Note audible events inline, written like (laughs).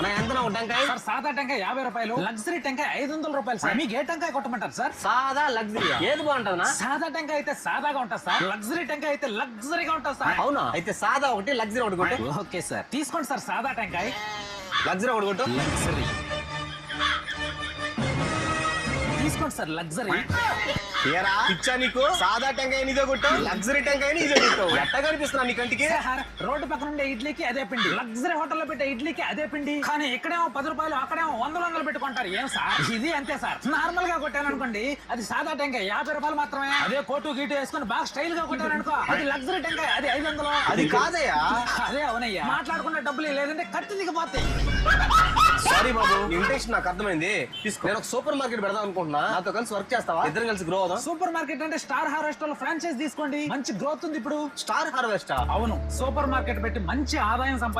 అన్న ఎంత ఒక టెంకాయ. సార్ సాదా టెంకాయ యాభై రూపాయలు లగ్జరీ టెంకాయ ఐదు వందల రూపాయలు సార్. మీకు ఏ టెంకాయ కొట్టమంటారు సార్? సాదా లగ్జరీ. ఏది బాగుంటుందా సాదా టెంకాయ అయితే సాదాగా ఉంటుంది సార్. లగ్జరీ టెంకాయ అయితే లగ్జరీగా ఉంటుంది సార్. అవునా? అయితే సాదా ఒకటి లగ్జరీ ఒకటి ఓకే సార్. తీసుకోండి సార్ సాదా టెంకాయ. లగ్జరీ ఒకటి కొట్టు. లగ్జరీ. తీసుకోండి సార్ లగ్జరీ ఏరా? పిచ్చా నీకు? సాదా టెంకాయ ఇదే కొట్టు? లగ్జరీ టెంకాయ ఇదే కొట్టు? (laughs) ఎట్ట కనిపిస్తున్నా నీ కంటికి? రోడ్డు పక్కన ఉండే ఇడ్లీకి అదే పిండి. లగ్జరీ హోటల్లో పెట్టే ఇడ్లీకి అదే పిండి. కానీ ఇక్కడేమో పది రూపాయలు అక్కడేమో వందలు వందలు పెట్టుకుంటారు ఏం సార్? ఇది అంతే సార్. నార్మల్గా కొట్టాను అనుకోండి అది సాదా టెంకాయ యాభై రూపాయలు మాత్రమే. అదే కోటు గీటు వేసుకొని బాగా స్టైల్గా కొట్టాను అనుకో అది లగ్జరీ టెంకాయ అది ఐదు వందలు. అది కాదయ్యా. అదే అవునయ్యా. మాట్లాడుకునే డబ్బులు లేదంటే కత్తి దిగిపోతాయి. సారీ బాబు. నీ ఇంటెన్షన్ నాకు అర్థమైంది. తీసుకో. నేను ఒక సూపర్ మార్కెట్ పెడదాం అనుకుంటున్నా. నాతో కలిసి వర్క్ చేస్తావా? ఇద్దరం కలిసి గ్రో అవుదాం. సూపర్ మార్కెట్ అంటే స్టార్ హార్వెస్ట్లో ఫ్రాంచైజ్ తీసుకోండి. మంచి గ్రోత్ ఉంది ఇప్పుడు. స్టార్ హార్వెస్టా? అవును. సూపర్ మార్కెట్ పెట్టి మంచి ఆదాయం సంపా